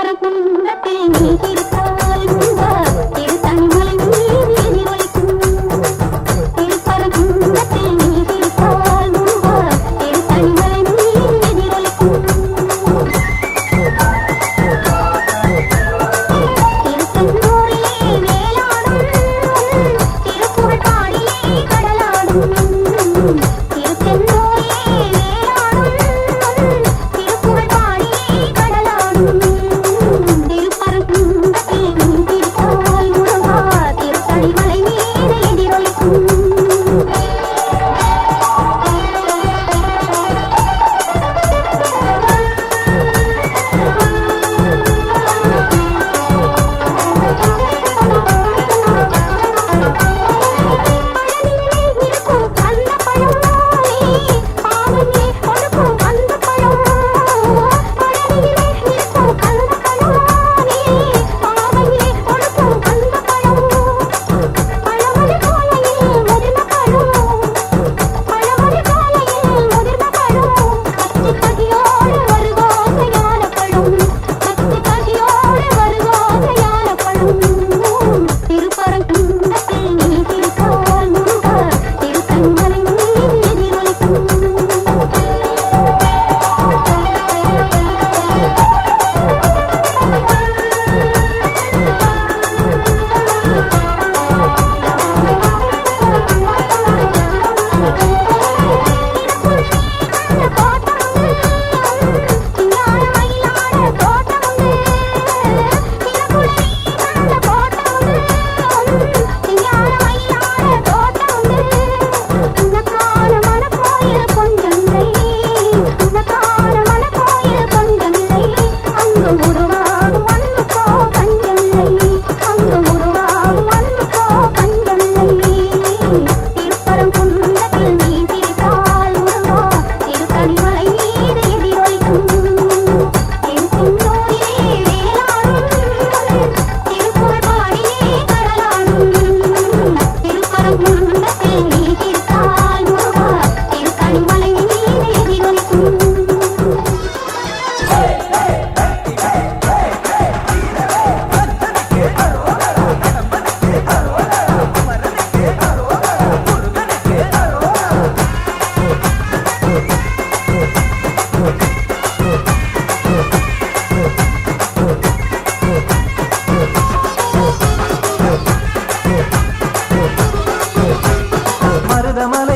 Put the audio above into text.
திருப்பரங்குன்றத்தில் நீ இருக்க seguro శారదమల